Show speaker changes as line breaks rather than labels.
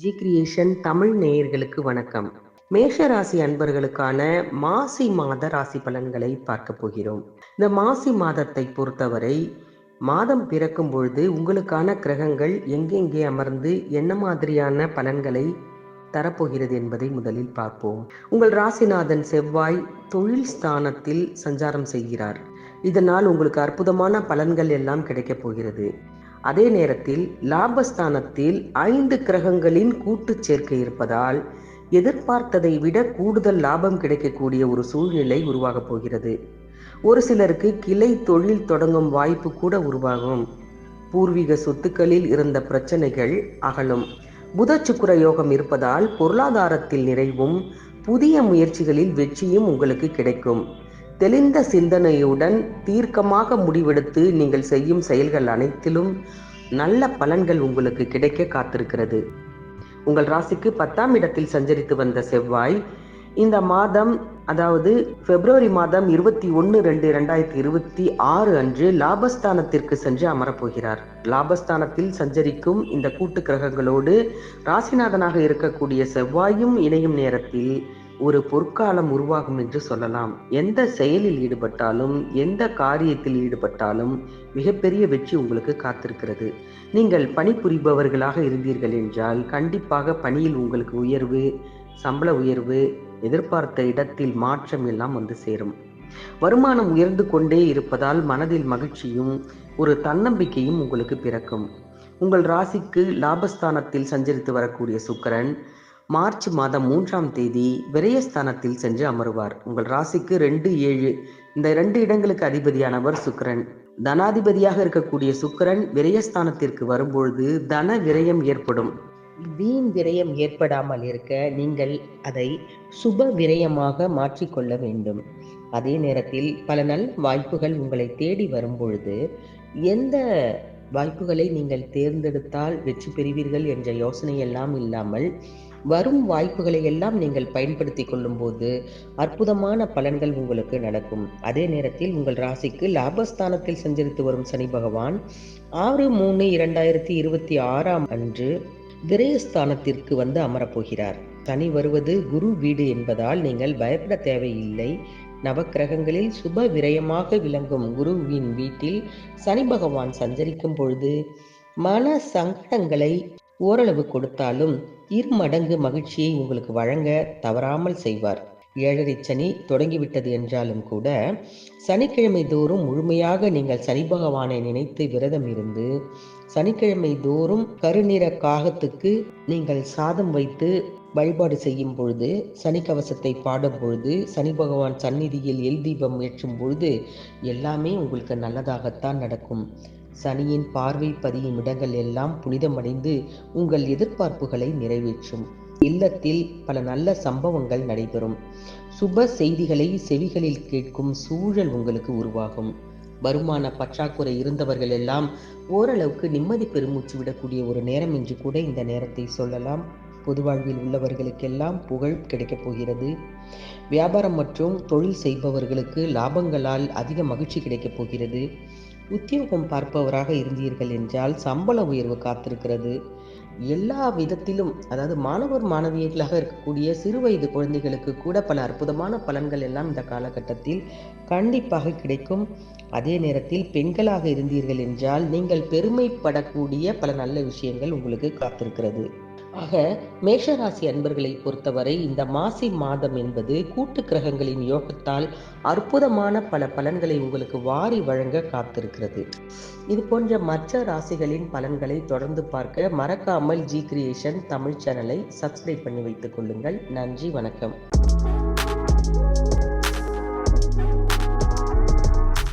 G creation Tamil நேயர்களுக்கு வணக்கம். மேஷ ராசி அன்பர்களுக்கான மாசி மாத ராசி பலன்களை பார்க்க போகிறோம். இந்த மாசி மாதத்தை பொறுத்தவரை மாதம் பிறக்கும் பொழுது உங்களுக்கான கிரகங்கள் எங்கெங்கே அமர்ந்து என்ன மாதிரியான பலன்களை தரப்போகிறது என்பதை முதலில் பார்ப்போம். உங்கள் ராசிநாதன் செவ்வாய் தொழில் ஸ்தானத்தில் சஞ்சாரம் செய்கிறார். இதனால் உங்களுக்கு அற்புதமான பலன்கள் எல்லாம் கிடைக்கப் போகிறது. அதே நேரத்தில் லாபஸ்தானத்தில் ஐந்து கிரகங்களின் கூட்டு சேர்க்கை இருப்பதால் எதிர்பார்த்ததை விட கூடுதல் லாபம் கிடைக்கக்கூடிய ஒரு சூழ்நிலை உருவாகப் போகிறது. ஒரு சிலருக்கு கிளை தொழில் தொடங்கும் வாய்ப்பு கூட உருவாகும். பூர்வீக சொத்துக்களில் இருந்த பிரச்சனைகள் அகலும். புத சுக்குர யோகம் இருப்பதால் பொருளாதாரத்தில் நிறைவும் புதிய முயற்சிகளில் வெற்றியும் உங்களுக்கு கிடைக்கும். தெளிந்த சிந்தனையுடன் தீர்க்கமாக முடிவெடுத்து நீங்கள் செய்யும் செயல்கள் அனைத்திலும் நல்ல பலன்கள் உங்களுக்கு கிடைக்க காத்திருக்கிறது. உங்கள் ராசிக்கு பத்தாம் இடத்தில் சஞ்சரித்து வந்த செவ்வாய் இந்த மாதம் அதாவது பிப்ரவரி மாதம் இருபத்தி ஒன்று ரெண்டு ரெண்டாயிரத்தி இருபத்தி ஆறு அன்று லாபஸ்தானத்திற்கு சென்று அமரப்போகிறார். லாபஸ்தானத்தில் சஞ்சரிக்கும் இந்த கூட்டு கிரகங்களோடு ராசிநாதனாக இருக்கக்கூடிய செவ்வாயும் இணையும் நேரத்தில் ஒரு பொற்காலம் உருவாகும் என்று சொல்லலாம். எந்த செயலில் ஈடுபட்டாலும் எந்த காரியத்தில் ஈடுபட்டாலும் மிகப்பெரிய வெற்றி உங்களுக்கு காத்திருக்கிறது. நீங்கள் பணிபுரிபவர்களாக இருந்தீர்கள் என்றால் கண்டிப்பாக பணியில் உங்களுக்கு உயர்வு சம்பள உயர்வு எதிர்பார்த்த இடத்தில் மாற்றம் எல்லாம் வந்து சேரும். வருமானம் உயர்ந்து கொண்டே இருப்பதால் மனதில் மகிழ்ச்சியும் ஒரு தன்னம்பிக்கையும் உங்களுக்கு பிறக்கும். உங்கள் ராசிக்கு லாபஸ்தானத்தில் சஞ்சரித்து வரக்கூடிய சுக்கரன் மார்ச் மாதம் மூன்றாம் தேதி விரயஸ்தானத்தில் சென்று அமருவார். உங்கள் ராசிக்கு ரெண்டு ஏழு. இந்த இரண்டு இடங்களுக்கு அதிபதியானவர் சுக்கரன். தனாதிபதியாக இருக்கக்கூடிய சுக்கரன் விரயஸ்தானத்திற்கு வரும்பொழுது தன விரயம் ஏற்படும். வீண் விரயம் ஏற்படாமல் இருக்க நீங்கள் அதை சுப விரயமாக மாற்றிக்கொள்ள வேண்டும். அதே நேரத்தில் பல நல்ல வாய்ப்புகள் உங்களை தேடி வரும்பொழுது எந்த வாய்ப்புகளை நீங்கள் தேர்ந்தெடுத்தால் வெற்றி பெறுவீர்கள் என்ற யோசனை எல்லாம் இல்லாமல் வரும் வாய்ப்புகளை எல்லாம் நீங்கள் பயன்படுத்தி கொள்ளும்போது அற்புதமான பலன்கள் உங்களுக்கு நடக்கும். அதே நேரத்தில் உங்கள் ராசிக்கு லாபஸ்தானத்தில் சஞ்சரித்து வரும் சனி பகவான் ஆறு மூணு இரண்டாயிரத்தி இருபத்தி ஆறாம் அன்று விரயஸ்தானத்திற்கு வந்து அமரப்போகிறார். சனி வருவது குரு வீடு என்பதால் நீங்கள் பயப்பட தேவையில்லை. நவக்கிரகங்களில் சுப விரயமாக விளங்கும் குருவின் வீட்டில் சனி பகவான் சஞ்சரிக்கும் பொழுது மன சங்கடங்களை ஓரளவு கொடுத்தாலும் இரு மடங்கு மகிழ்ச்சியை உங்களுக்கு வழங்க தவறாமல் செய்வார். ஏழரை சனி தொடங்கிவிட்டது என்றாலும் கூட சனிக்கிழமை தோறும் முழுமையாக நீங்கள் சனி பகவானை நினைத்து விரதம் இருந்து சனிக்கிழமை தோறும் கருநிற காகத்துக்கு நீங்கள் சாதம் வைத்து வழிபாடு செய்யும் பொழுது சனி கவசத்தை பாடும் பொழுது சனி பகவான் சந்நிதியில் எல் தீபம் ஏற்றும் பொழுது எல்லாமே உங்களுக்கு நல்லதாகத்தான் நடக்கும். சனியின் பார்வை பதியும் இடங்கள் எல்லாம் புனிதமடைந்து உங்கள் எதிர்பார்ப்புகளை நிறைவேற்றும். இல்லத்தில் பல நல்ல சம்பவங்கள் நடைபெறும். சுப செய்திகளை செவிகளில் கேட்கும் சூழல் உங்களுக்கு உருவாகும். வருமான பற்றாக்குறை இருந்தவர்கள் எல்லாம் ஓரளவுக்கு நிம்மதி பெருமூச்சு விடக்கூடிய ஒரு நேரம் என்று கூட இந்த நேரத்தை சொல்லலாம். பொது வாழ்வில் உள்ளவர்களுக்கெல்லாம் புகழ் கிடைக்கப் போகிறது. வியாபாரம் மற்றும் தொழில் செய்பவர்களுக்கு லாபங்களால் அதிக மகிழ்ச்சி கிடைக்கப் போகிறது. உத்தியோகம் பார்ப்பவராக இருந்தீர்கள் என்றால் சம்பள உயர்வு காத்திருக்கிறது. எல்லா விதத்திலும் அதாவது மாணவர் மாணவியர்களாக இருக்கக்கூடிய சிறு வயது குழந்தைகளுக்கு கூட பல அற்புதமான பலன்கள் எல்லாம் இந்த காலகட்டத்தில் கண்டிப்பாக கிடைக்கும். அதே நேரத்தில் பெண்களாக இருந்தீர்கள் என்றால் நீங்கள் பெருமைப்படக்கூடிய பல நல்ல விஷயங்கள் உங்களுக்கு காத்திருக்கிறது. ஆக மேஷராசி அன்பர்களை பொறுத்தவரை இந்த மாசி மாதம் என்பது கூட்டு கிரகங்களின் யோகத்தால் அற்புதமான பல பலன்களை உங்களுக்கு வாரி வழங்க காத்திருக்கிறது. இது போன்ற மற்ற ராசிகளின் பலன்களை தொடர்ந்து பார்க்க மறக்காமல் ஜி கிரியேஷன் தமிழ் சேனலை சப்ஸ்கிரைப் பண்ணி வைத்துக் கொள்ளுங்கள். நன்றி வணக்கம்.